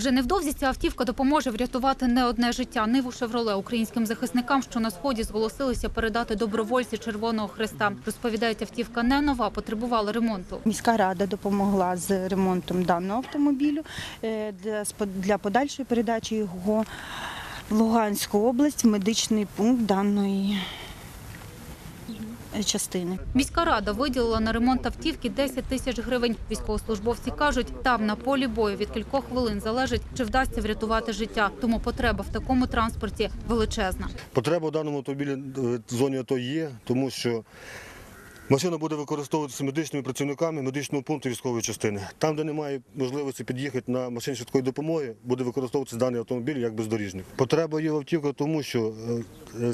Вже невдовзі ця автівка допоможе врятувати не одне життя. Ниву «Шевроле» українським захисникам, що на сході зголосилися передати добровольці Червоного Христа. Розповідають, автівка не нова, потребувала ремонту. Міська рада допомогла з ремонтом даного автомобілю е, для подальшої передачі його в Луганську область в медичний пункт даної частини. Міська рада виділила на ремонт автівки 10 тисяч гривень. Військовослужбовці кажуть, там на полі бою від кількох хвилин залежить, чи вдасться врятувати життя. Тому потреба в такому транспорті величезна. Потреба в даному автомобілі е, в зоні АТО є, тому що машина буде використовуватися медичними працівниками медичного пункту військової частини. Там, де немає можливості під'їхати на машині швидкої допомоги, буде використовуватися даний автомобіль як бездоріжник. Потреба є в автівках, тому що, е, е,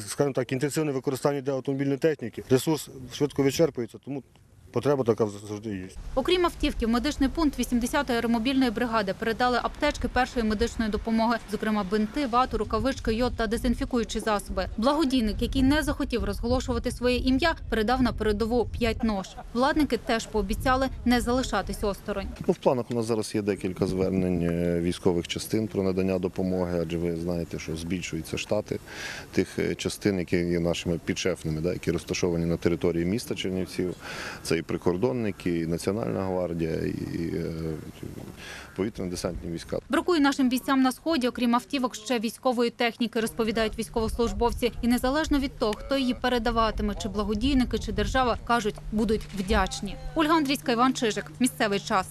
скажімо так, інтенсивне використання для автомобільної техніки, ресурс швидко вичерпується, тому потреба така завжди є. Окрім автівки, в медичний пункт 80-ї аеромобільної бригади передали аптечки першої медичної допомоги, зокрема бинти, вату, рукавички, йод та дезінфікуючі засоби. Благодійник, який не захотів розголошувати своє ім'я, передав на передову п'ять нож. Владники теж пообіцяли не залишатись осторонь. Ну, в планах у нас зараз є декілька звернень е, військових частин про надання допомоги, адже ви знаєте, що збільшуються штати тих е, частин, які є нашими підшефними, да, які розташовані на території міста Чернівців. Це і прикордонники, і Національна гвардія, і е, повітряно-десантні війська. Бракує нашим бійцям на сході, окрім автівок, ще військової техніки, розповідають військовослужбовці. І незалежно від того, хто її передаватиме, чи благодійники, чи держава, кажуть, будуть вдячні. Ольга Андрійська, Іван Чижик. Місцевий час.